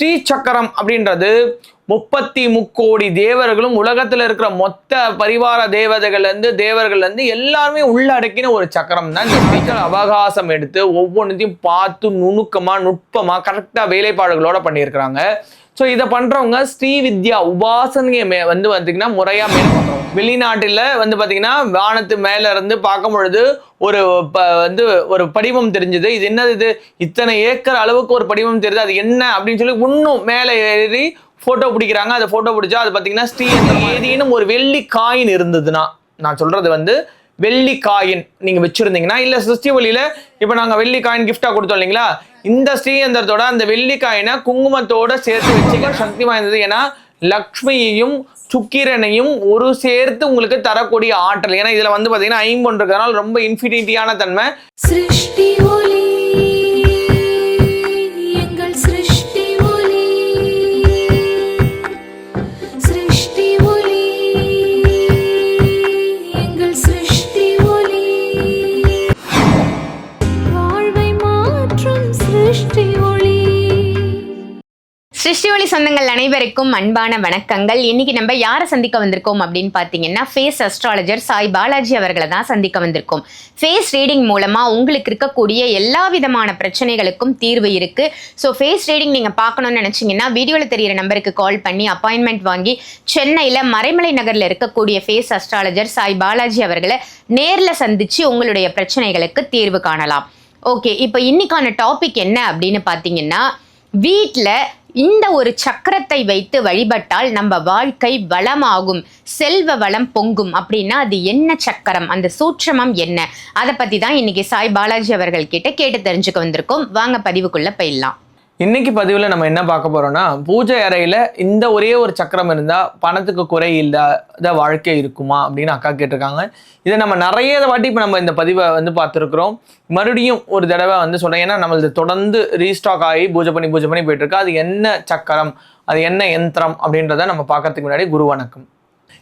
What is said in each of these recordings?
ஸ்ரீ சக்கரம் அப்படின்றது முப்பத்தி முக்கோடி தேவர்களும் உலகத்தில் இருக்கிற மொத்த பரிவார தேவதைகள்லேருந்து தேவர்கள்லேருந்து எல்லாருமே உள்ளடக்கின ஒரு சக்கரம் தான் இந்த ஸ்ரீச்சக்கர அவகாசம் எடுத்து ஒவ்வொன்றத்தையும் பார்த்து நுணுக்கமாக நுட்பமாக கரெக்டாக வேலைப்பாடுகளோட பண்ணியிருக்கிறாங்க. ஸோ இதை பண்ணுறவங்க ஸ்ரீ வித்யா உபாசனையை மே வந்து முறையாக முறையா மேற்கொள்றோம் வெளிநாட்டில் வந்து பார்த்தீங்கன்னா வானத்து மேலே இருந்து பார்க்கும் பொழுது ஒரு ப வந்து ஒரு படிவம் தெரிஞ்சது. இது என்னது இது? இத்தனை ஏக்கர் அளவுக்கு ஒரு படிமம் தெரியுது. அது என்ன அப்படின்னு சொல்லி இன்னும் மேலே ஏறி ஃபோட்டோ பிடிக்கிறாங்க. அதை ஃபோட்டோ பிடிச்சா அது பார்த்தீங்கன்னா ஸ்ரீ ஏதேனும் ஒரு வெள்ளி காயின் இருந்ததுன்னா நான் சொல்கிறது வந்து வெள்ளி காயின் நீங்கள் வச்சுருந்தீங்கன்னா இல்லை சிருஷ்டி ஒளியில் இப்போ நாங்கள் வெள்ளி காயின் கிஃப்டாக கொடுத்தோம் இல்லைங்களா? இந்த ஸ்ரீயந்திரத்தோட அந்த வெள்ளி காயினை குங்குமத்தோட சேர்த்து வச்சுக்க சக்தி வாய்ந்தது. ஏன்னா லக்ஷ்மியையும் சுக்கிரனையும் ஒரு சேர்த்து உங்களுக்கு தரக்கூடிய ஆற்றல். ஏன்னா இதுல வந்து பாத்தீங்கன்னா ஐம்பொன்று இருக்கிறதுனால ரொம்ப இன்ஃபினிட்டியான தன்மை. சிருஷ்டி சொந்தங்கள் அனைவருக்கும் அன்பான வணக்கங்கள். இன்னைக்கு நம்ம யாரை சந்திக்க வந்திருக்கோம் அப்படின்னு பார்த்தீங்கன்னா ஃபேஸ் அஸ்ட்ராலஜர் சாய் பாலாஜி அவர்களை தான் சந்திக்க வந்திருக்கோம். ஃபேஸ் ரீடிங் மூலமாக உங்களுக்கு இருக்கக்கூடிய எல்லா விதமான பிரச்சனைகளுக்கும் தீர்வு இருக்கு. ஸோ ஃபேஸ் ரீடிங் நீங்கள் பார்க்கணும்னு நினச்சிங்கன்னா வீடியோவில் தெரியிற நம்பருக்கு கால் பண்ணி அப்பாயின்மெண்ட் வாங்கி சென்னையில் மறைமலை நகரில் இருக்கக்கூடிய ஃபேஸ் அஸ்ட்ராலஜர் சாய் பாலாஜி அவர்களை நேரில் சந்திச்சு உங்களுடைய பிரச்சனைகளுக்கு தீர்வு காணலாம். ஓகே இப்போ இன்னைக்கான டாபிக் என்ன அப்படின்னு பார்த்தீங்கன்னா வீட்டில் இந்த ஒரு சக்கரத்தை வைத்து வழிபட்டால் நம்ம வாழ்க்கை வளமாகும் செல்வ வளம் பொங்கும். அப்படின்னா அது என்ன சக்கரம்? அந்த சூட்சமம் என்ன? அதை பற்றி தான் இன்னைக்கு சாய் பாலாஜி அவர்கள் கிட்ட கேட்டு தெரிஞ்சுக்க வந்திருக்கோம். வாங்க பதிவுக்குள்ள போயிடலாம். இன்னைக்கு பதிவில் நம்ம என்ன பார்க்க போகிறோம்னா பூஜை அறையில் இந்த ஒரே ஒரு சக்கரம் இருந்தால் பணத்துக்கு குறை இல்லாத வாழ்க்கை இருக்குமா அப்படின்னு அக்கா கேட்டிருக்காங்க. இதை நம்ம நிறைய வாட்டி இப்போ நம்ம இந்த பதிவை வந்து பார்த்துருக்குறோம். மறுபடியும் ஒரு தடவை வந்து சொல்கிறேன் ஏன்னா நம்மளது தொடர்ந்து ரீஸ்டாக் ஆகி பூஜை பண்ணி பூஜை பண்ணி போயிட்டுருக்கு அது என்ன சக்கரம்? அது என்ன யந்திரம்? அப்படின்றத நம்ம பார்க்கறதுக்கு முன்னாடி குரு வணக்கம்.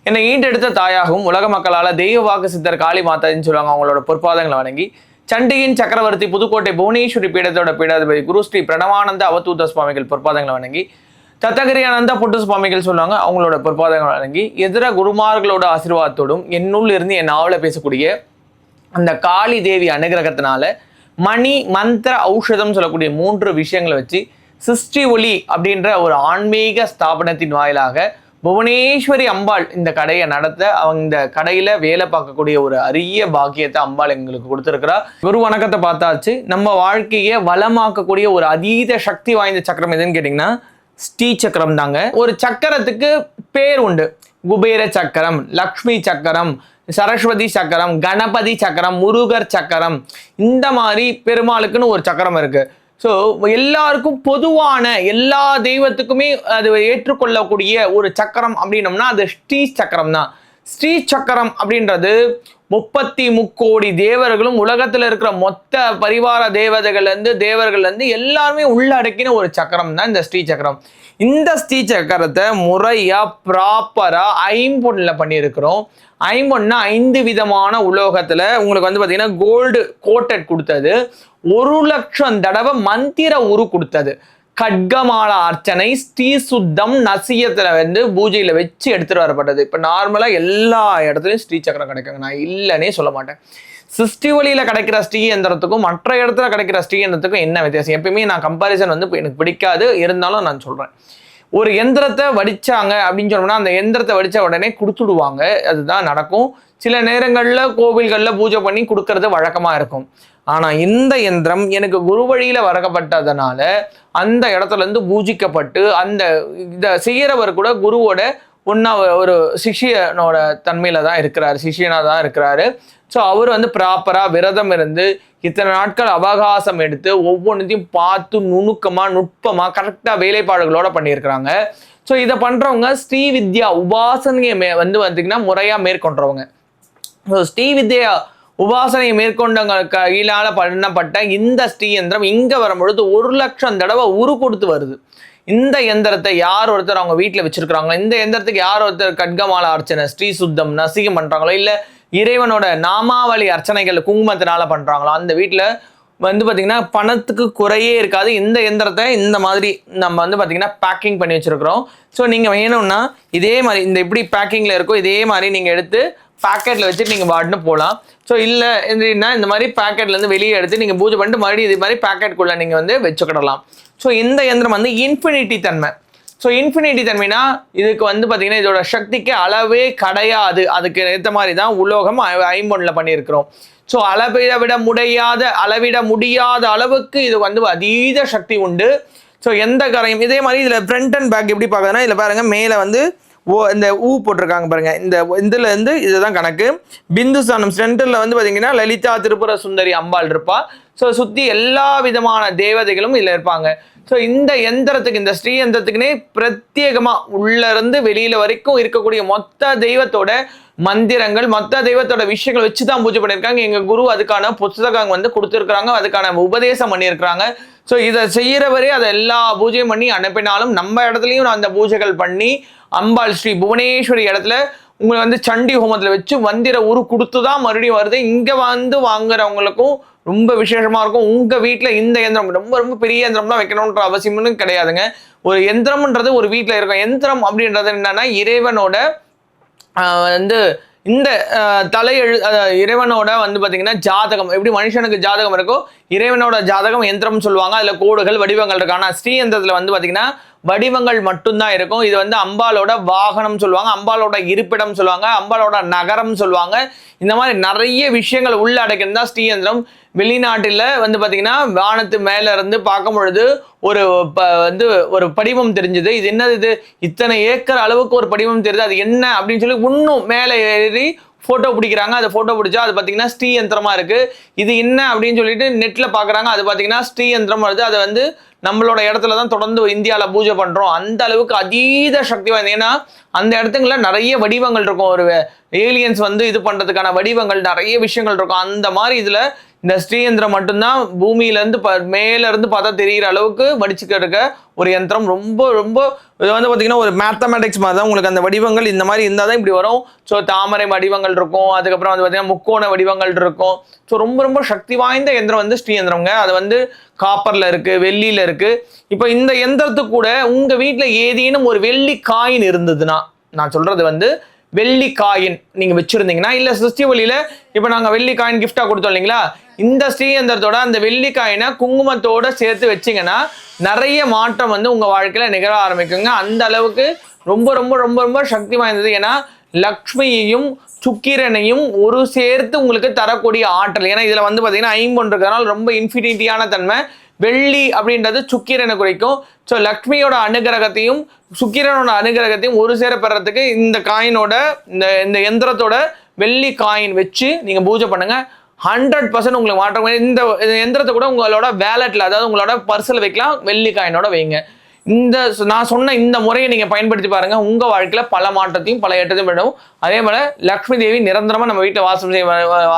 என்னை ஈண்டெடுத்த தாயாகவும் உலக மக்களால் தெய்வ வாக்கு சித்தர் காளி மாதான்னு சொல்லுவாங்க. அவங்களோட பொற்பாதங்களை வணங்கி சண்டியின் சக்கரவர்த்தி புதுக்கோட்டை புவனேஸ்வரி பீடத்தோட பீடாதிபதி குரு ஸ்ரீ பிரணவானந்த அவதூத சுவாமிகள் பொற்பாதங்களை வணங்கி தத்தகிரி புட்டு சுவாமிகள் சொல்லுவாங்க அவங்களோட பொற்பாதங்களை வணங்கி எதிர குருமார்களோட ஆசீர்வாதத்தோடும் என்னுள் இருந்து என் நாவல பேசக்கூடிய அந்த காளி தேவி அனுகிரகத்தினால மணி மந்திர ஔஷதம் சொல்லக்கூடிய மூன்று விஷயங்களை வச்சு சிருஷ்டி ஒளி அப்படின்ற ஒரு ஆன்மீக ஸ்தாபனத்தின் வாயிலாக புவனேஸ்வரி அம்பாள் இந்த கடையை நடத்த அவங்க இந்த கடையில வேலை பார்க்கக்கூடிய ஒரு அரிய பாக்கியத்தை அம்பாள் எங்களுக்கு கொடுத்துருக்கிறா. குரு வணக்கத்தை பார்த்தாச்சு. நம்ம வாழ்க்கையை வளமாக்கக்கூடிய ஒரு அதீத சக்தி வாய்ந்த சக்கரம் எதுன்னு கேட்டிங்கன்னா ஸ்ரீ சக்கரம் தாங்க. ஒரு சக்கரத்துக்கு பேர் உண்டு. குபேர சக்கரம் லக்ஷ்மி சக்கரம் சரஸ்வதி சக்கரம் கணபதி சக்கரம் முருகர் சக்கரம். இந்த மாதிரி பெருமாளுக்குன்னு ஒரு சக்கரம் இருக்குது ஸோ எல்லாருக்கும் பொதுவான எல்லா தெய்வத்துக்குமே அது ஏற்றுக்கொள்ளக்கூடிய ஒரு சக்கரம் அப்படின்னம்னா அது ஸ்ரீ சக்கரம் தான் ஸ்ரீ சக்கரம் அப்படின்றது முப்பத்தி முக்கோடி தேவர்களும் உலகத்துல இருக்கிற மொத்த பரிவார தேவதைகள்ல இருந்து இருந்து எல்லாருமே உள்ளடக்கின ஒரு சக்கரம் தான் இந்த ஸ்ரீ சக்கரம். இந்த ஸ்ரீ சக்கரத்தை முறையா ப்ராப்பரா ஐம்பொன்ல பண்ணியிருக்கிறோம். ஐம்பொன்னா ஐந்து விதமான உலோகத்துல உங்களுக்கு வந்து பாத்தீங்கன்னா கோல்டு கோட்டட் கொடுத்தது. ஒரு லட்சம் தடவை மந்திர உரு கொடுத்தது. கட்கமால அர்ச்சனை ஸ்ரீ சுத்தம் நசியத்துல வந்து பூஜையில வச்சு எடுத்துட்டு வரப்பட்டது. இப்ப நார்மலா எல்லா இடத்துலயும் ஸ்ரீ சக்கரம் கிடைக்குங்க. நான் இல்லைன்னே சொல்ல மாட்டேன். சிருஷ்டி வழியில கிடைக்கிற ஸ்ரீ எந்திரத்துக்கும் மற்ற இடத்துல கிடைக்கிற ஸ்ரீ எந்திரத்துக்கும் என்ன வித்தியாசம்? எப்பயுமே நான் கம்பாரிசன் வந்து எனக்கு பிடிக்காது. இருந்தாலும் நான் சொல்றேன். ஒரு எந்திரத்தை வடித்தாங்க அப்படின்னு சொன்னோம்னா அந்த எந்திரத்தை வடித்த உடனே கொடுத்துடுவாங்க அதுதான் நடக்கும். சில நேரங்களில் கோவில்களில் பூஜை பண்ணி கொடுக்கறது வழக்கமாக இருக்கும். ஆனால் இந்த எந்திரம் எனக்கு குரு வழியில் வரக்கப்பட்டதுனால அந்த இடத்துலேருந்து பூஜிக்கப்பட்டு அந்த இதை செய்கிறவர் கூட குருவோட ஒன்றா ஒரு சிஷியனோட தன்மையில் தான் இருக்கிறாரு சிஷியனாக தான் இருக்கிறாரு. ஸோ அவர் வந்து ப்ராப்பராக விரதம் இருந்து இத்தனை நாட்கள் அவகாசம் எடுத்து ஒவ்வொன்றத்தையும் பார்த்து நுணுக்கமாக நுட்பமாக கரெக்டாக வேலைப்பாடுகளோட பண்ணியிருக்கிறாங்க. ஸோ இதை பண்ணுறவங்க ஸ்ரீ வித்யா உபாசனையை மே வந்து பார்த்தீங்கன்னா முறையாக மேற்கொண்டவங்க. ஸோ ஸ்ரீ வித்யா உபாசனையை மேற்கொண்டவங்க கையிலால் பண்ணப்பட்ட இந்த ஸ்ரீ யந்திரம் இங்கே வரும்பொழுது ஒரு லட்சம் தடவை உரு கொடுத்து வருது. இந்த எந்திரத்தை யார் ஒருத்தர் அவங்க வீட்டில் வச்சிருக்கிறாங்களோ? இந்த எந்திரத்துக்கு யார் ஒருத்தர் கட்கமால அர்ச்சனை ஸ்ரீ சுத்தம் நசிகம் பண்ணுறாங்களோ இல்லை இறைவனோட நாமாவளி அர்ச்சனைகள் குங்குமத்தினால பண்ணுறாங்களோ அந்த வீட்டில் வந்து பார்த்தீங்கன்னா பணத்துக்கு குறையே இருக்காது. இந்த எந்திரத்தை இந்த மாதிரி நம்ம வந்து பார்த்தீங்கன்னா பேக்கிங் பண்ணி வச்சுருக்கிறோம். ஸோ நீங்கள் வேணும்னா இதே மாதிரி இந்த எப்படி பேக்கிங்கில் இருக்கோ இதே மாதிரி நீங்கள் எடுத்து பேக்கெட்டில் வச்சுட்டு நீங்கள் பாட்டுன்னு போகலாம் ஸோ இல்லை எப்படின்னா இந்த மாதிரி பேக்கெட்லேருந்து வெளியே எடுத்து நீங்கள் பூஜை பண்ணிட்டு மறுபடியும் இது மாதிரி பேக்கெட்டுக்குள்ளே நீங்கள் வந்து வச்சுக்கிடலாம். ஸோ இந்த எந்திரம் வந்து இன்ஃபினிட்டி தன்மை. ஸோ இன்ஃபினிட்டி தன்மைனா இதுக்கு வந்து பார்த்தீங்கன்னா இதோட சக்திக்கு அளவே கிடையாது. அதுக்கு ஏற்ற மாதிரி தான் உலோகம் ஐம்பொன்னில் பண்ணியிருக்கிறோம். ஸோ அளவிட விட முடியாத அளவிட முடியாத அளவுக்கு இது வந்து அதீத சக்தி உண்டு. ஸோ எந்த கரையும் இதே மாதிரி இதில் ஃப்ரண்ட் அண்ட் பேக் எப்படி பார்க்குறதுனா இதில் பாருங்கள் மேலே வந்து ஓ இந்த ஊ போட்டிருக்காங்க பாருங்க. இந்த இதுலேருந்து இதுதான் கணக்கு. பிந்துஸ்தானம் சென்டரில் வந்து பார்த்தீங்கன்னா லலிதா திருப்புர சுந்தரி அம்பாள் இருப்பா. ஸோ சுற்றி எல்லா விதமான தேவதைகளும் இதில் இருப்பாங்க. ஸோ இந்த எந்திரத்துக்கு இந்த ஸ்ரீ எந்திரத்துக்குன்னே பிரத்யேகமாக உள்ளேருந்து இருந்து வரைக்கும் இருக்கக்கூடிய மொத்த தெய்வத்தோட மந்திரங்கள் மொத்த தெய்வத்தோட விஷயங்கள் வச்சு தான் பூஜை பண்ணியிருக்காங்க. எங்கள் குரு அதுக்கான புத்தகம் வந்து கொடுத்துருக்குறாங்க. அதுக்கான உபதேசம் பண்ணியிருக்கிறாங்க. ஸோ இதை செய்கிறவரே அதை எல்லா பூஜையும் பண்ணி அனுப்பினாலும் நம்ம இடத்துலையும் அந்த பூஜைகள் பண்ணி அம்பாள் ஸ்ரீ புவனேஸ்வரி இடத்துல உங்களை வந்து சண்டி ஹோமத்தில் வச்சு மந்திர உரு கொடுத்து தான் மறுபடியும் வருது. இங்கே வந்து வாங்குறவங்களுக்கும் ரொம்ப விசேஷமாக இருக்கும். உங்கள் வீட்டில் இந்த எந்திரம் ரொம்ப ரொம்ப பெரிய எந்திரம்லாம் வைக்கணுன்ற அவசியம்னு கிடையாதுங்க. ஒரு எந்திரம்ன்றது ஒரு வீட்டில் இருக்கும். எந்திரம் அப்படின்றது என்னென்னா இறைவனோட வந்து இந்த தலையெழு இறைவனோட வந்து பார்த்திங்கன்னா ஜாதகம். எப்படி மனுஷனுக்கு ஜாதகம் இருக்கோ இறைவனோட ஜாதகம் எந்திரம் சொல்லுவாங்க. அதில் கோடுகள் வடிவங்கள் இருக்கு ஆனால் ஸ்ரீயந்திரத்தில் வந்து பார்த்தீங்கன்னா வடிவங்கள் மட்டும்தான் இருக்கும். இது வந்து அம்பாலோட வாகனம் சொல்லுவாங்க. அம்பாலோட இருப்பிடம் சொல்லுவாங்க. அம்பாலோட நகரம் சொல்லுவாங்க. இந்த மாதிரி நிறைய விஷயங்கள் உள்ளடக்கினது தான் ஸ்ரீயந்திரம். வெளிநாட்டில் வந்து பார்த்தீங்கன்னா வானத்து மேலே இருந்து பார்க்கும் பொழுது ஒரு ப- வந்து ஒரு படிவம் தெரிஞ்சது. இது என்னது இது? இத்தனை ஏக்கர் அளவுக்கு ஒரு படிவம் தெரியுது. அது என்ன? அப்படின்னு சொல்லி இன்னும் மேலே ஏறி ஃபோட்டோ பிடிக்கிறாங்க. அதை ஃபோட்டோ பிடிச்சா அது பார்த்தீங்கன்னா ஸ்ரீ யந்திரமா இருக்கு. இது என்ன அப்படின்னு சொல்லிட்டு நெட்டில் பார்க்குறாங்க அது பார்த்தீங்கன்னா ஸ்ரீ யந்திரம் வருது. அதை வந்து நம்மளோட இடத்துல தான் தொடர்ந்து இந்தியாவில் பூஜை பண்ணுறோம் அந்த அளவுக்கு அதீத சக்தி வாய்ந்தது ஏன்னா அந்த இடத்துங்களில் நிறைய வடிவங்கள் இருக்கும். ஒரு ஏலியன்ஸ் வந்து இது பண்ணுறதுக்கான வடிவங்கள் நிறைய விஷயங்கள் இருக்கும். அந்த மாதிரி இதில் இந்த ஸ்ரீயந்திரம் மட்டும்தான் பூமியிலேருந்து ப மேலேருந்து பார்த்தா தெரிகிற அளவுக்கு வடிச்சுக்க இருக்க ஒரு யந்திரம். ரொம்ப ரொம்ப இது வந்து பார்த்திங்கன்னா ஒரு மேத்தமேட்டிக்ஸ் மாதிரி தான். உங்களுக்கு அந்த வடிவங்கள் இந்த மாதிரி இருந்தால் தான் இப்படி வரும். ஸோ தாமரை வடிவங்கள் இருக்கும். அதுக்கப்புறம் வந்து பார்த்திங்கன்னா முக்கோண வடிவங்கள் இருக்கும். ஸோ ரொம்ப ரொம்ப சக்தி வாய்ந்த யந்திரம் வந்து ஸ்ரீயந்திரம்ங்க. அது வந்து காப்பரில் இருக்குது வெள்ளியில் இருக்குது இப்போ இந்த யந்திரத்துக்கு கூட உங்கள் வீட்டில் ஏதேனும் ஒரு வெள்ளி காயின் இருந்ததுன்னா நான் சொல்கிறது வந்து வெள்ளி காயின் நீங்கள் வச்சுருந்தீங்கன்னா இல்லை சிருஷ்டி ஒளியில் இப்போ நாங்கள் வெள்ளி காயின் கிஃப்டாக கொடுத்தோம் இல்லைங்களா? இந்த ஸ்ரீயந்திரத்தோட அந்த வெள்ளி காயினை குங்குமத்தோடு சேர்த்து வச்சீங்கன்னா நிறைய மாற்றம் வந்து உங்கள் வாழ்க்கையில் நிகழ ஆரம்பிக்குங்க. அந்த அளவுக்கு ரொம்ப ரொம்ப ரொம்ப ரொம்ப சக்தி வாய்ந்தது. ஏன்னா லக்ஷ்மியையும் சுக்கிரனையும் ஒரு சேர்த்து உங்களுக்கு தரக்கூடிய ஆற்றல். ஏன்னா இதில் வந்து பார்த்தீங்கன்னா ஐம்பொன்று இருக்கிறனால ரொம்ப இன்ஃபினிட்டியான தன்மை. வெள்ளி அப்படின்றது சுக்கிரனை குறிக்கும். ஸோ லக்ஷ்மியோட அனுகிரகத்தையும் சுக்கிரனோட அனுகிரகத்தையும் ஒரு சேர பெறத்துக்கு இந்த காயினோட இந்த இந்த எந்திரத்தோட வெள்ளி காயின் வச்சு நீங்கள் பூஜை பண்ணுங்க. ஹண்ட்ரட் பர்சன்ட் உங்களுக்கு மாற்றம் இந்த எந்திரத்தை கூட உங்களோட வேலெட்டில் அதாவது உங்களோட பர்சில் வைக்கலாம் வெள்ளி காயினோட வைங்க. இந்த நான் சொன்ன இந்த முறையை நீங்கள் பயன்படுத்தி பாருங்கள் உங்கள் வாழ்க்கையில் பல மாற்றத்தையும் பல ஏற்றத்தையும் விடும் அதே போல லக்ஷ்மி தேவி நிரந்தரமாக நம்ம வீட்டில் வாசம் செய்ய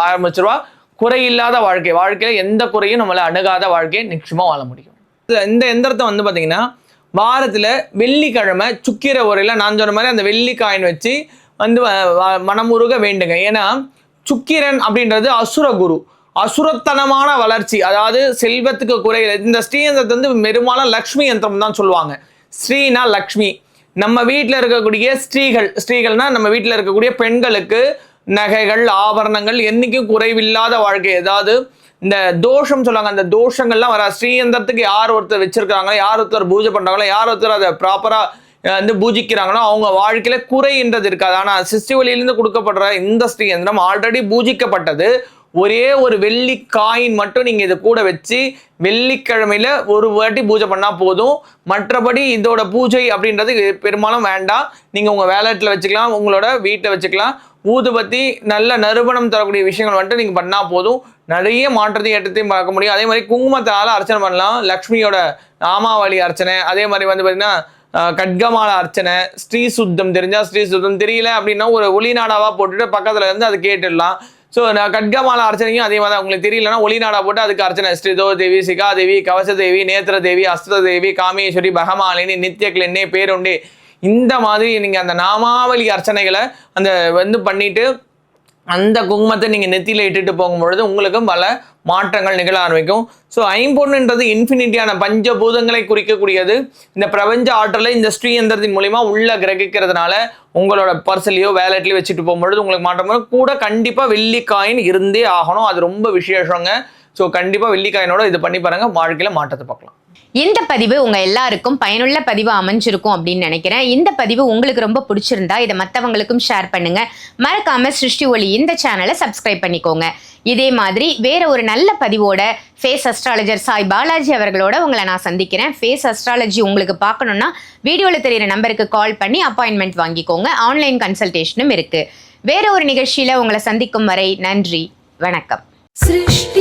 ஆரம்பிச்சிருவா. குறையில்லாத வாழ்க்கை. வாழ்க்கையில் எந்த குறையும் நம்மளை அணுகாத வாழ்க்கையை நிச்சயமாக வாழ முடியும். இந்த எந்திரத்தை வந்து பார்த்தீங்கன்னா வாரத்தில் வெள்ளிக்கிழமை சுக்கிர உரையில் நான் சொன்ன மாதிரி அந்த வெள்ளி காயின் வச்சு வந்து வ- வ- மனமுருக வேண்டுங்க. ஏன்னா சுக்கிரன் அப்படின்றது அசுர குரு. அசுரத்தனமான வளர்ச்சி. அதாவது செல்வத்துக்கு குறை இந்த ஸ்ரீயந்திரத்தை வந்து பெரும்பாலும் லக்ஷ்மி யந்திரம் தான் சொல்லுவாங்க. ஸ்ரீனா லக்ஷ்மி. நம்ம வீட்டில் இருக்கக்கூடிய ஸ்ரீகள் ஸ்ரீகள்னா நம்ம வீட்டில் இருக்கக்கூடிய பெண்களுக்கு நகைகள் ஆபரணங்கள் என்றைக்கும் குறைவில்லாத வாழ்க்கை. ஏதாவது இந்த தோஷம் சொல்லுவாங்க அந்த தோஷங்கள்லாம் வர ஸ்ரீயந்திரத்துக்கு யார் ஒருத்தர் வச்சிருக்காங்களோ யார் ஒருத்தர் பூஜை பண்ணுறாங்களோ யார் ஒருத்தர் அதை ப்ராப்பராக வந்து பூஜிக்கிறாங்களோ அவங்க வாழ்க்கையில குறைன்றது இருக்காது. ஆனால் சிஸ்டி கொடுக்கப்படுற இந்த ஸ்ரீயந்திரம் ஆல்ரெடி பூஜிக்கப்பட்டது. ஒரே ஒரு வெள்ளி காயின் மட்டும் நீங்கள் இதை கூட வச்சு வெள்ளிக்கிழமையில ஒரு வாட்டி பூஜை பண்ணால் போதும். மற்றபடி இதோட பூஜை அப்படின்றது பெரும்பாலும் வேண்டாம். நீங்கள் உங்கள் வேலட்டில் வச்சுக்கலாம் உங்களோட வீட்டில் வச்சுக்கலாம். ஊதுபத்தி நல்ல நறுமணம் தரக்கூடிய விஷயங்கள் வந்துட்டு நீங்கள் பண்ணால் போதும். நிறைய மாற்றத்தையும் ஏற்றத்தையும் பார்க்க முடியும். அதே மாதிரி குங்குமத்தால் அர்ச்சனை பண்ணலாம். லக்ஷ்மியோட நாமாவளி அர்ச்சனை. அதே மாதிரி வந்து பார்த்தீங்கன்னா கட்கமால அர்ச்சனை. ஸ்ரீ சுத்தம் தெரிஞ்சால் ஸ்ரீ சுத்தம். தெரியல அப்படின்னா ஒரு ஒளிநாடாவாக போட்டுட்டு பக்கத்தில் இருந்து அது கேட்டுடலாம். ஸோ நான் கட்கமால அர்ச்சனையும் அதே மாதிரி தான். உங்களுக்கு தெரியலன்னா ஒளிநாடா போட்டு அதுக்கு அர்ச்சனை. ஸ்ரீதோ தேவி சிகாதேவி கவசதேவி நேத்திர தேவி அஸ்திரதேவி காமேஸ்வரி பகமாலினி நித்ய கிளின்னே பேருண்டே இந்த மாதிரி நீங்கள் அந்த நாமாவளி அர்ச்சனைகளை அந்த வந்து பண்ணிவிட்டு அந்த குங்குமத்தை நீங்கள் நெத்தியில் இட்டுட்டு போகும்பொழுது உங்களுக்கும் பல மாற்றங்கள் நிகழ ஆரம்பிக்கும். ஸோ ஐம்பொன்னுன்றது இன்ஃபினிட்டியான பஞ்சபூதங்களை குறிக்கக்கூடியது. இந்த பிரபஞ்ச ஆற்றலை இந்த ஸ்ரீயந்திரத்தின் மூலிமா உள்ளே கிரகிக்கிறதுனால உங்களோட பர்சலையோ வேலட்லையோ வச்சுட்டு போகும்பொழுது உங்களுக்கு மாற்றம் கூட கண்டிப்பாக வெள்ளிக்காயின் இருந்தே ஆகணும். அது ரொம்ப விசேஷங்க. ஸோ கண்டிப்பாக வெள்ளிக்காயினோட இது பண்ணி பாருங்கள் வாழ்க்கையில் மாற்றத்தை பார்க்கலாம். இந்த பதிவு உங்கள் எல்லாருக்கும் பயனுள்ள பதிவு அமைஞ்சிருக்கும் அப்படின்னு நினைக்கிறேன். இந்த பதிவு உங்களுக்கு ரொம்ப பிடிச்சிருந்தா இதை மற்றவங்களுக்கும் ஷேர் பண்ணுங்கள் மறக்காமல் சிருஷ்டி ஒளி இந்த சேனலை சப்ஸ்கிரைப் பண்ணிக்கோங்க. இதே மாதிரி வேற ஒரு நல்ல பதிவோட ஃபேஸ் அஸ்ட்ராலஜர் சாய் பாலாஜி அவர்களோட உங்களை நான் சந்திக்கிறேன். ஃபேஸ் அஸ்ட்ராலஜி உங்களுக்கு பார்க்கணுன்னா வீடியோவில் தெரியிற நம்பருக்கு கால் பண்ணி அப்பாயின்மெண்ட் வாங்கிக்கோங்க. ஆன்லைன் கன்சல்டேஷனும் இருக்குது வேற ஒரு நிகழ்ச்சியில் உங்களை சந்திக்கும் வரை நன்றி. வணக்கம். சிருஷ்டி